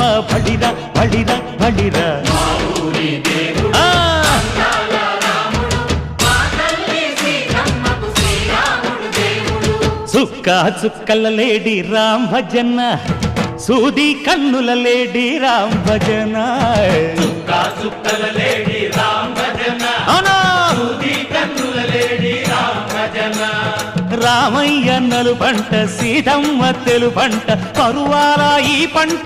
సీతమ్మ బడిర బడిర బడిర చుక్క చుక్కల లేడి రామ్ భజన సూది కన్నుల లేడి రామ్ భజన. రామయ్య నలు పంట సీతమ్మ తెలు పంట పరువాల ఈ పంట